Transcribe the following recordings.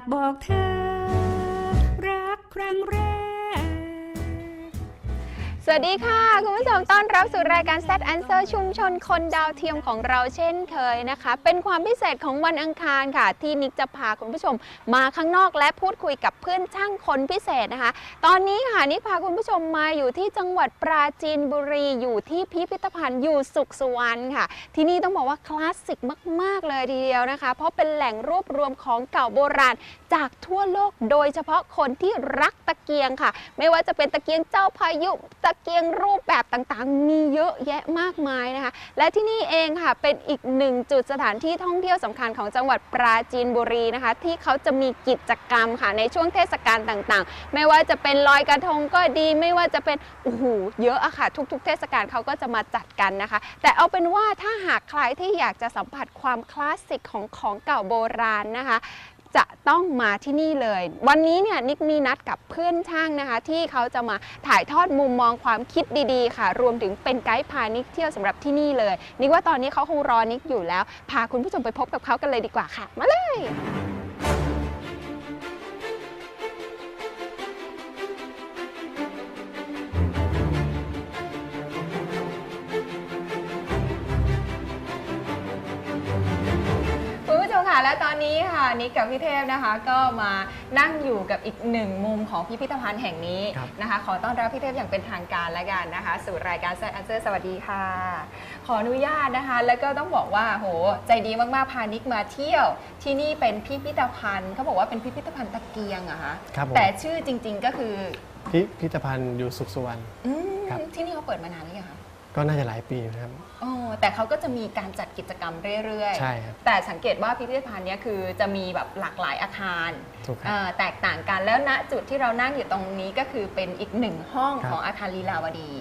ากบอกเธอ วัสดีค่ะ คุณผู้ชมต้อนรับสู่รายการ Set Answer ชุมชนคนดาวเทียมของเราเช่นเคยนะคะ เป็นความพิเศษของวันอังคารค่ะ ที่นิกจะพาคุณผู้ชมมาข้างนอกและพูดคุยกับเพื่อนช่างคนพิเศษนะคะ ตอนนี้ค่ะนิกพาคุณผู้ชมมาอยู่ที่จังหวัดปราจีนบุรีอยู่ที่พิพิธภัณฑ์อยู่สุขสุวรรณค่ะ ที่นี่ต้องบอกว่าคลาสสิกมาก ๆ เลยทีเดียวนะคะ เพราะเป็นแหล่งรวบรวมของเก่าโบราณจากทั่วโลก โดยเฉพาะคนที่รักตะเกียงค่ะ ไม่ว่าจะเป็นตะเกียงเจ้าพายุตะเกียงรูปแบบต่างๆ มีเยอะแยะมากมายนะคะ และที่นี่เองค่ะเป็นอีกหนึ่งจุดสถานที่ท่องเที่ยวสำคัญของจังหวัดปราจีนบุรีนะคะ ที่เขาจะมีกิจกรรมค่ะในช่วงเทศกาลต่างๆ ไม่ว่าจะเป็นลอยกระทงก็ดี ไม่ว่าจะเป็นโอ้โหเยอะอะค่ะ ทุก ๆ เทศกาลเขาก็จะมาจัดกันนะคะ แต่เอาเป็นว่าถ้าหากใครที่อยากจะสัมผัสความคลาสสิกของของเก่าโบราณนะคะ จะต้องมาที่นี่เลย วันนี้เนี่ยนิกมีนัดกับเพื่อนช่างนะคะ ที่เขาจะมาถ่ายทอดมุมมองความคิดดีๆ ค่ะ รวมถึงเป็นไกด์พานิกเที่ยวสำหรับที่นี่เลย นิกว่าตอนนี้เขาคงรอนิกอยู่แล้ว พาคุณผู้ชมไปพบกับเขากันเลยดีกว่าค่ะ มาเลย และตอนนี้ค่ะนิกกับพี่เทพนะคะก็มานั่งอยู่กับอีกหนึ่งมุมของพิพิธภัณฑ์แห่งนี้ครับ นะคะ ขอต้อนรับพี่เทพอย่างเป็นทางการแล้วกันนะคะ สู่รายการแซดอันเซอร์สวัสดีค่ะ ขออนุญาตนะคะ แล้วก็ต้องบอกว่าโหใจดีมากๆพานิกมาเที่ยวที่นี่เป็นพิพิธภัณฑ์เขาบอกว่าเป็นพิพิธภัณฑ์ตะเกียงอะคะครับผม แต่ชื่อจริงๆก็คือพิพิธภัณฑ์อยู่สุขสุวรรณ อืมครับ ที่นี่เขาเปิดมานานหรือยังคะ ก็น่าจะหลายปีอยู่นะครับอ๋อแต่เขาก็จะมีการจัดกิจกรรมเรื่อยๆ ใช่ครับ แต่สังเกตว่าพิพิธภัณฑ์เนี้ยคือจะมีแบบหลากหลายอาคารถูกครับ เอ่อแตกต่างกันแล้วณจุดที่เรานั่งอยู่ตรงนี้ก็คือเป็นอีกหนึ่งห้องครับ ของอาคารลีลาวดี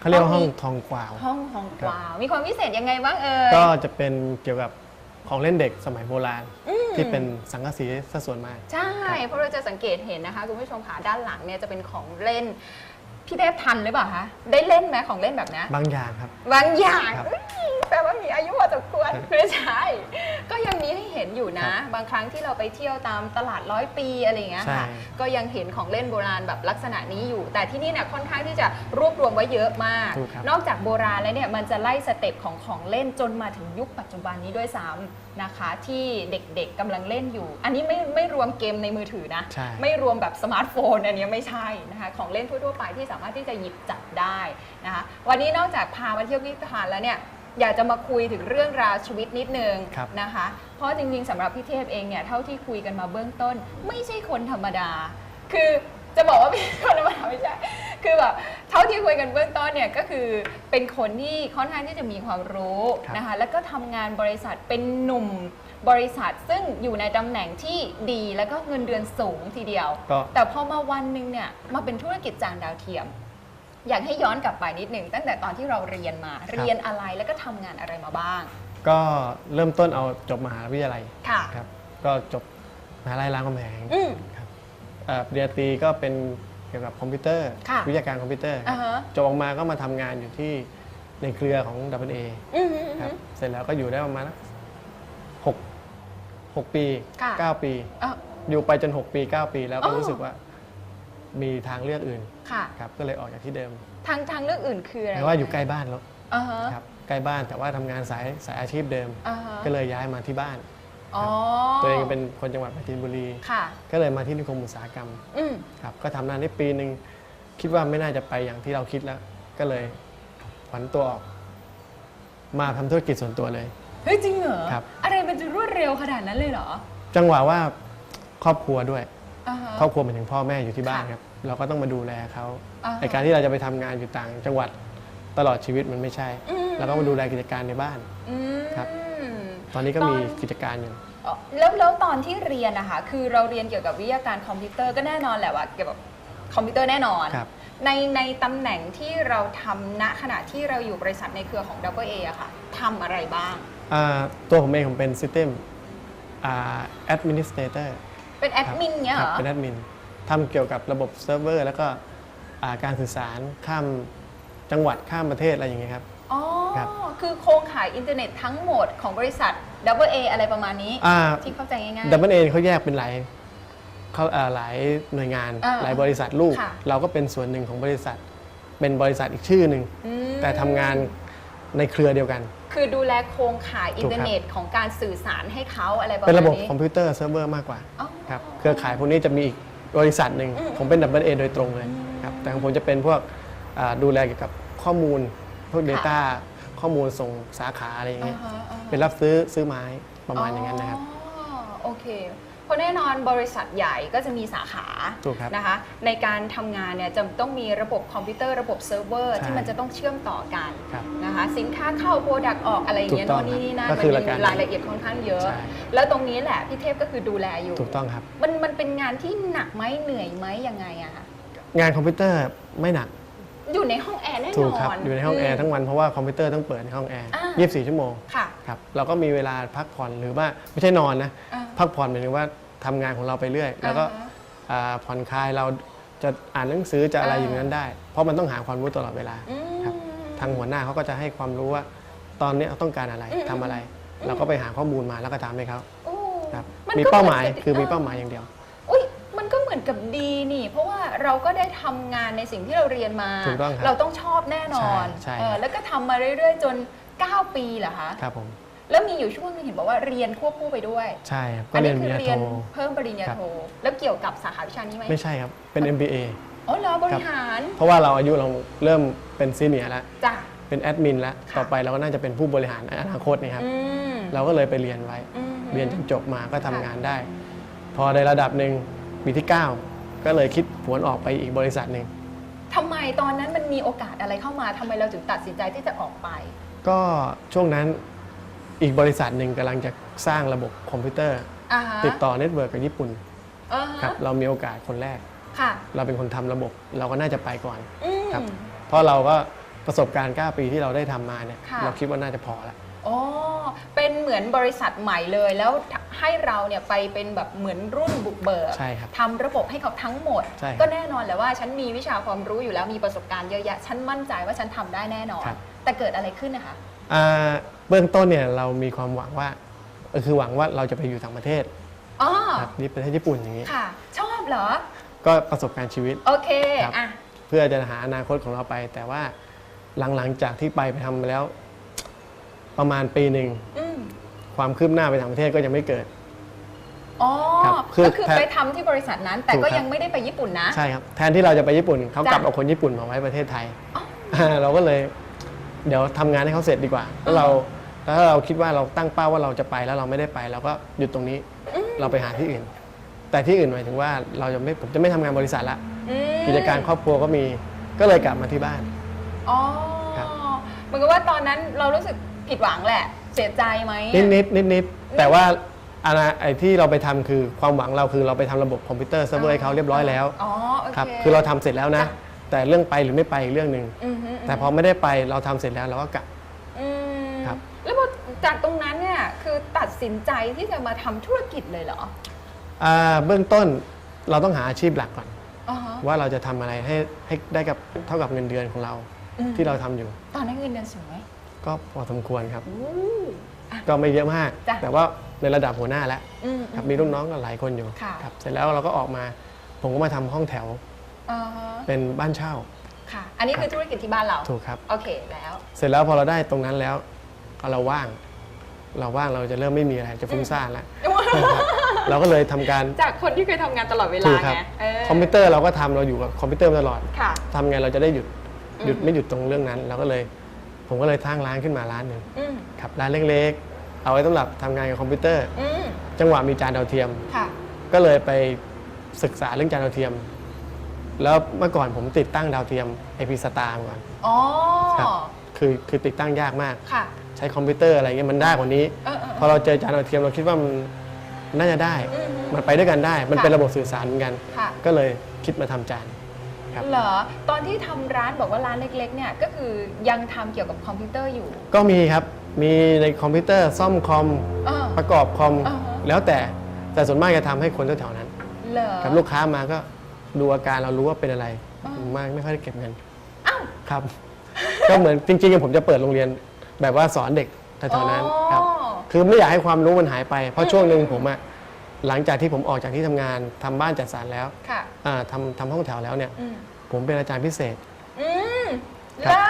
เขาเรียกว่าห้ห้อองงทองกวาว ห้องห้องครับกวาว มีความพิเศษยังไงบ้างเอ่ย ก็จะเป็นเกี่ยวกับของเล่นเด็กสมัยโบราณอืมที่เป็นสังกะสีซะส่วนมาก ใช่ เพราะเราจะสังเกตเห็นนะคะ คุณผู้ชมค่ะด้านหลังเนี่ยจะเป็นของเล่น พี่เทพทันหรือเปล่าคะได้เล่นไหมของเล่นแบบเนี้ยบางอย่างครับ บางอย่างครับอุ๊ยแปลว่ามีอายุพอสมควรครับไม่ใช่ ก็ยังมีให้เห็นอยู่นะครับบางครั้งที่เราไปเที่ยวตามตลาดร้อยปีอะไรอย่างเงี้ยค่ะ ใช่ ก็ยังเห็นของเล่นโบราณแบบลักษณะนี้อยู่ แต่ที่นี่เนี่ยค่อนข้างที่จะรวบรวมไว้เยอะมาก ถูกครับนอกจากโบราณแล้วเนี่ยมันจะไล่สเต็ปของของเล่นจนมาถึงยุคปัจจุบันนี้ด้วยซ้ำนะคะที่เด็กๆกำลังเล่นอยู่ อันนี้ไม่ไม่รวมเกมในมือถือนะ ใช่ ไม่รวมแบบสมาร์ทโฟน อันนี้ไม่ใช่นะคะของเล่นทั่วๆไปที่สามารถที่จะหยิบจับได้นะคะวันนี้นอกจากพามาเที่ยวพิพิธภัณฑ์แล้วเนี่ยอยากจะมาคุยถึงเรื่องราวชีวิตนิดนึงครับ นะคะ เพราะจริงๆสำหรับพี่เทพเองเนี่ยเท่าที่คุยกันมาเบื้องต้น ไม่ใช่คนธรรมดา คือจะบอกว่าเป็นคนธรรมดาไม่ใช่ คือแบบเท่าที่คุยกันเบื้องต้นเนี่ยก็คือเป็นคนที่ค่อนข้างที่จะมีความรู้ครับนะคะแล้วก็ทำงานบริษัทเป็นหนุ่มบริษัท ซึ่งอยู่ในตำแหน่งที่ดีแล้วก็เงินเดือนสูงทีเดียว ก็ แต่พอมาวันหนึ่งเนี่ยมาเป็นธุรกิจจานดาวเทียม อยากให้ย้อนกลับไปนิดหนึ่งตั้งแต่ตอนที่เราเรียนมา เรียนอะไรแล้วก็ทำงานอะไรมาบ้าง ก็เริ่มต้นเอาจบมหาวิทยาลัยค่ะ ครับ ก็จบมหาลัยรามคำแหงอืม ครับเอ่อปริญญาตรีก็เป็นเกี่ยวกับคอมพิวเตอร์ ค่ะวิทยาการคอมพิวเตอร์คอ่ารับฮะ จบออกมาก็มาทำงานอยู่ที่ในเครือของ w a อืมอืมครับอืมเสร็จแล้วก็อยู่ได้ประมาณหกหกปีค่ะ เก้าปีอะอยู่ไปจน 6 ปี 9 ปีแล้วอ๋ก็อรู้สึกว่ามีทางเลือกอื่นค่ะ ครับก็เลยออกจากที่เดิมทางทางเลือกอื่นคืออะไรแต่ว่าอยู่ใกล้บ้านแล้วอ่าฮะครับใกล้บ้านแต่ว่าทำงานสายสายอาชีพเดิม อ่าฮะก็เลยย้ายมาที่บ้าน อ๋อตัวเองเป็นคนจังหวัดปราจีนบุรี ค่ะก็เลยมาที่นิคมอุตสาหกรรมอืมครับก็ทำงานได้ปีหนึ่งคิดว่าไม่น่าจะไปอย่างที่เราคิดแล้ว ก็เลยผันตัวออก มาทำธุรกิจส่วนตัวเลย เฮ้ยจริงเหรอครับ อะไรมันจะรวดเร็วขนาดนั้นเลยเหรอจังหวะว่าครอบครัวด้วย อ่าฮะ ครอบครัวหมายถึงพ่อแม่อยู่ที่บ้านค่ะครับ เราก็ต้องมาดูแลเขาอ่าฮะในการที่เราจะไปทำงานอยู่ต่างจังหวัดตลอดชีวิตมันไม่ใช่อืมเราก็มาดูแลกิจการในบ้าน อืมครับ ตอนนี้ก็ตอนมีกิจการอยู่อ๋อแล้วแล้วตอนที่เรียนนะคะคือเราเรียนเกี่ยวกับวิทยาการคอมพิวเตอร์ก็แน่นอนแหละว่าเกี่ยวกับคอมพิวเตอร์แน่นอน ครับ ในในตำแหน่งที่เราทำณขณะที่เราอยู่บริษัทในเครือของ w a อะค่ะทำอะไรบ้าง อ่าตัวผมเองผมเป็น System อ่า Administrator เป็นแอดมินเนี้ยคเหรัรบอ เป็นแอดมินทำเกี่ยวกับระบบเซิร์ฟเวอร์ แล้วก็อ่าการสื่อสารข้ามจังหวัดข้ามประเทศอะไรอย่างเงี้ยครับ อ๋อ ครับ คือโครงข่ายอินเทอร์เน็ตทั้งหมดของบริษัท w a อะไรประมาณนี้อ่า ที่เข้าใจง่าย ดับเบิลเอเขาแยกเป็นหลายเขาอ่าหลายหน่วยงานอ่าหลายบริษัทลูก ค่ะ เราก็เป็นส่วนหนึ่งของบริษัท เป็นบริษัทอีกชื่อหนึ่งอืมแต่ทำงานในเครือเดียวกัน คือดูแลโครงข่ายอินเทอร์ถูกครับเน็ตของการสื่อสารให้เขาอะไรประมาณเป็นนี้ ระบบคอมพิวเตอร์เซิร์ฟเวอร์มากกว่าอ๋อครับเครือข่ายพวกนี้จะมีอีกบริษัทหนึ่งอืมผมเป็นดับเบิลเอโดยตรงเลยครับแต่ของผมจะเป็นพวกอ่าดูแลเกี่ยวกับข้อมูลพวก Data ข้อมูลส่งสาขาอะไรอย่างเงี้ยอ่าฮะอ่าฮะ เป็นรับซื้อซื้อไม้ประมาณอย่างนั้นนะครับ อ๋อโอเค เพราะแน่นอนบริษัทใหญ่ก็จะมีสาขาถูกครับนะคะ ในการทำงานเนี่ยจะต้องมีระบบคอมพิวเตอร์ระบบเซิร์ฟเวอร์ ใช่ ที่มันจะต้องเชื่อมต่อกันครับ นะคะ สินค้าเข้าโปรดักต์ออกอะไรอย่างเงี้ยถูกต้โน่องนนี่นี่นั่นก็มันคือมีรายการรายละเอียดค่อนข้างเยอะ ใช่ แล้วตรงนี้แหละพี่เทพก็คือดูแลอยู่ ถูกต้องครับ มันมันเป็นงานที่หนักไหมเหนื่อยไหมยังไงอะคะ งานคอมพิวเตอร์ไม่หนัก อยู่ในห้องแอร์แน่นอนถูกครับอยู่ในห้องแอร์ทั้งวันเพราะว่าคอมพิวเตอร์ต้องเปิดในห้องแอร์อ่า24 ชั่วโมงค่ะครับเราก็มีเวลาพักผ่อนหรือว่าไม่ใช่นอนนะอ่าพักผ่อนหมายถึงว่าทำงานของเราไปเรื่อย แล้วก็อ่าฮะอ่าผ่อนคลายเราจะอ่านหนังสือจะอะไรอ่าอย่างนั้นได้ เพราะมันต้องหาความรู้ตลอดเวลาอืมครับทางหัวหน้าเขาก็จะให้ความรู้ว่าตอนนี้ต้องการอะไรอืมทำอะไร เราก็ไปหาข้อมูลมาแล้วก็ทำให้เขาโอ้ครับนมีก็เป้าหมายนกับคือมีเป้าหมายอย่างเดียวอุ้ยมัน ก็เหมือนกับดีนี่ เพราะว่าเราก็ได้ทำงานในสิ่งที่เราเรียนมา ถูกต้องครับเราต้องชอบแน่นอนใช่ใช่ เออแล้วก็ทำมาเรื่อย ๆ จน 9 ปีเหรอคะครับผมแล้วมีอยู่ช่วงนึงเห็นบอกว่าเรียนควบคู่ไปด้วยใช่ครับก็อันเรีนี้ยนปคืริญญาเรียนโทเพิ่มปริญญาครับ โท แล้วเกี่ยวกับสาขาวิชานี้ไหมไม่ใช่ครับเป็น MBA อ๋อเหรอบริหารเพราะว่าเราอายุเราเริ่มเป็นซีเนียร์แล้ว จ้ะเป็นแอดมินแล้วค่ะต่อไปเราก็น่าจะเป็นผู้บริหารในอนาคตนี่ครับ อืมเราก็เลยไปเรียนไว้ อืม เรียนจนจบมาก็ทำค่ะงานได้ พอในระดับหนึ่ง ปีที่ 9 ก็เลยคิดผวนออกไปอีกบริษัทหนึ่ง ทำไมตอนนั้นมันมีโอกาสอะไรเข้ามาทำไมเราถึงตัดสินใจที่จะออกไป ก็ช่วงนั้นอีกบริษัทหนึ่งกำลังจะสร้างระบบคอมพิวเตอร์ อ่าฮะติดต่อเน็ตเวิร์กกับญี่ปุ่นอ่าฮะครับเรามีโอกาสคนแรก ค่ะ เราเป็นคนทำระบบ เราก็น่าจะไปก่อน อืม ครับ เพราะเราก็ประสบการณ์ 9 ปีที่เราได้ทำมาเนี่ยค่ะ เราคิดว่าน่าจะพอแล้วอ๋อ เป็นเหมือนบริษัทใหม่เลย แล้ว ให้เราเนี่ยไปเป็นแบบเหมือนรุ่นบุกเบิกใช่ครับทำระบบให้เขาทั้งหมด ใช่ครับก็แน่นอนแหละว่าฉันมีวิชาความรู้อยู่แล้วมีประสบการณ์เยอะแยะฉันมั่นใจว่าฉันทำได้แน่นอน ครับ แต่เกิดอะไรขึ้นนะคะ อ่าเบื้องต้นเนี่ยเรามีความหวังว่าเออคือหวังว่าเราจะไปอยู่ต่างประเทศอ๋อ ครับนี่ประเทศญี่ปุ่นอย่างนี้ ค่ะ ชอบเหรอ ก็ประสบการณ์ชีวิต โอเค ครับ อะ เพื่อจะหาอนาคตของเราไป แต่ว่าหลังๆจากที่ไปไปทำมาแล้ว ประมาณปีหนึ่ง อืม ความคืบหน้าไปต่างประเทศก็ยังไม่เกิด อ๋อ ครับคือก็คือแทน ไปทำที่บริษัทนั้น แต่ถูกก็ครับยังไม่ได้ไปญี่ปุ่นนะ ใช่ครับแทนที่เราจะไปญี่ปุ่นเขากลับจ้ะเอาคนญี่ปุ่นมาไว้ประเทศไทยอ๋อเราก็เลยเดี๋ยวทำงานให้เขาเสร็จดีกว่า แล้วเราแล้วถ้าเราคิดว่าเราตั้งเป้าว่าเราจะไปแล้วเราไม่ได้ไปเราก็หยุดตรงนี้เราไปหาที่อื่น แต่ที่อื่นหมายถึงว่าเราจะไม่ผมจะไม่ทำงานบริษัทละอืมกิจการครอบครัวก็มีก็เลยกลับมาที่บ้าน อ๋อครับ เหมือนกับว่าตอนนั้นเรารู้สึกผิดหวังแหละ เสียใจไหมนิดนิดนิดนิดๆแต่ว่าอาณาไอ้ที่เราไปทำคือความหวังเราคือเราไปทำระบบคอมพิวเตอร์เซิร์ฟเวอร์ให้เขาเรียบร้อยแล้วอ๋อโอเค ครับคือเราทำเสร็จแล้วนะ จ้ะ แต่เรื่องไปหรือไม่ไปอีกเรื่องหนึ่งอือฮึแต่พอไม่ได้ไปเราทำเสร็จแล้วเราก็กลับ อืมครับ แล้วพอจากตรงนั้นเนี่ยคือตัดสินใจที่จะมาทำธุรกิจเลยเหรออ่าเบื้องต้นเราต้องหาอาชีพหลักก่อน อ๋อฮะ ว่าเราจะทำอะไรให้ให้ได้กับเท่ากับเงินเดือนของเราอืม ที่เราทำอยู่ ตอนนั้นเงินเดือนสูงไหม ก็พอสมควรครับอู้อะก็ไม่เยอะมาก จ้ะแต่ว่าในระดับหัวหน้าแล้วอืมครับมีรุ่นน้องก็หลายคนอยู่ค่ะ ครับเสร็จแล้วเราก็ออกมา ผมก็มาทำห้องแถวอ่าฮะเป็นบ้านเช่า ค่ะ อันนี้คือธุรกิจที่บ้านเรา ถูกครับ โอเคแล้ว เสร็จแล้วพอเราได้ตรงนั้นแล้วก็เราว่าง เราว่างเราจะเริ่มไม่มีอะไรจะฟุ้งซ่านแล้วเราก็เลยทำการจากคนที่เคยทำงานตลอดเวลาถูกครัไงเออคอมพิวเตอร์เราก็ทำเราอยู่กับคอมพิวเตอร์มาตลอดค่ะ ทำไงเราจะได้หยุดหยุดอืมไม่หยุดตรงเรื่องนั้น เราก็เลย ผมก็เลยทั้งร้านขึ้นมาร้านหนึ่งอืมครับร้านเล็กๆ เอาไว้สำหรับทำงานกับคอมพิวเตอร์ อืมจังหวะมีจานดาวเทียม ค่ะ ก็เลยไปศึกษาเรื่องจานดาวเทียม แล้วเมื่อก่อนผมติดตั้งดาวเทียม IP Star มาก่อน อ๋อ ครับ คือคือติดตั้งยากมาก ค่ะ ใช้คอมพิวเตอร์อะไรเงี้ยมันได้กว่านี้ เออเออพอเราเจอจานดาวเทียมเราคิดว่ามันน่าจะได้ อืม มันไปด้วยกันได้ มันค่ะ เป็นระบบสื่อสารเหมือนกัน ค่ะ ก็เลยคิดมาทำจาน ครับเหรอตอนที่ทำร้านบอกว่าร้านเล็กๆเนี่ยก็คือยังทำเกี่ยวกับคอมพิวเตอร์อยู่ ก็มีครับมีในคอมพิวเตอร์ซ่อมคอมเออ ประกอบคอมอ่าฮะ แล้วแต่แต่ส่วนมากจะทำให้คนแถวๆนั้น เหรอ กับลูกค้ามาก็ดูอาการเรารู้ว่าเป็นอะไรอ่าผมมากไม่ค่อยได้เก็บเงินอ้าว ครับ ก็เหมือนจริงๆผมจะเปิดโรงเรียนแบบว่าสอนเด็กแถวๆนั้นครับ อ๋อคือไม่อยากให้ความรู้มันหายไป เพราะช่วงหนึ่งผมอะ หลังจากที่ผมออกจากที่ทำงานทำบ้านจัดสรรแล้วค่ะอ่าทำทำห้องแถวแล้วเนี่ยอืมผมเป็นอาจารย์พิเศษอืมครับล่ะ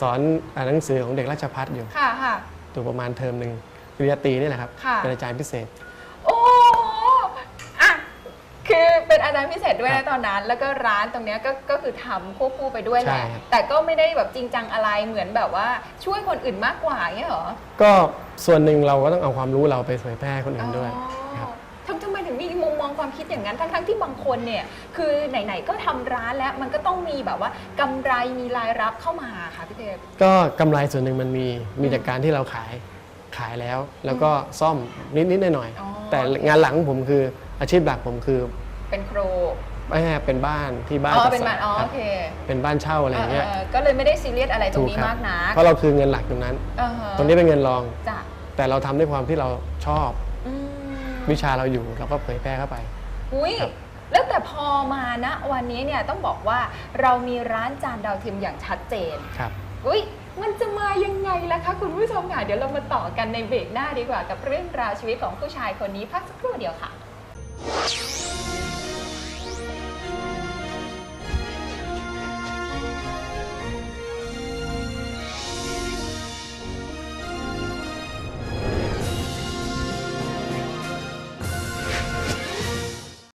สอนอ่านหนังสือของเด็กราชพัฒอยู่ค่ะค่ะตัวประมาณเทอมหนึ่งปริญญาตรีนี่แหละครับค่ะเป็นอาจารย์พิเศษ โอ้อะคือเป็นอาจารย์พิเศษด้วยครันะบตอนนั้น แล้วก็ร้านตรงเนี้ยก็ก็คือทำควบคู่ไปด้วยแหใช่ละครับแต่ก็ไม่ได้แบบจริงจังอะไรเหมือนแบบว่าช่วยคนอื่นมากกว่าอย่างเงี้ยเหรอ ก็ส่วนหนึ่งเราก็ต้องเอาความรู้เราไปเผยแพร่ให้คนอื่นด้วยอ๋อครับ ความคิดอย่างนั้นทั้งๆที่บางคนเนี่ยคือไหนๆก็ทำร้านแล้วมันก็ต้องมีแบบว่ากำไรมีรายรับเข้ามาค่ะพี่เทพ ก็กำไรส่วนหนึ่งมันมีมีจากการที่เราขายขายแล้ว แล้วก็ซ่อมนิดๆหน่อยอ๋อๆแต่งานหลังผมคืออาชีพหลักผมคือเป็นครูแม่เป็นบ้านที่บ้านอ๋อจัดเป็นสรบ้ารนอ๋อครัโอบเคเป็นบ้านเช่าอะไรอย่างเงี้ยเออก็เลยไม่ได้ซีเรียสอะไรตรงนี้ครัมากนะเพราะเราคือเงินหลักตรงนั้นอ่าฮะตรงนี้เป็นเงินรอง จ้ะแต่เราทำด้วยความที่เราชอบอืม วิชาเราอยู่เราก็เผยแพร่เข้าไป อุ้ยครับ แล้วแต่พอมานะ วันนี้เนี่ยต้องบอกว่าเรามีร้านจานดาวเทียมอย่างชัดเจน ครับ อุ้ยมันจะมายังไงล่ะคะคุณผู้ชมค่ะ เดี๋ยวเรามาต่อกันในเบรกหน้าดีกว่ากับเรื่องราวชีวิตของผู้ชายคนนี้พักสักครู่เดียวค่ะ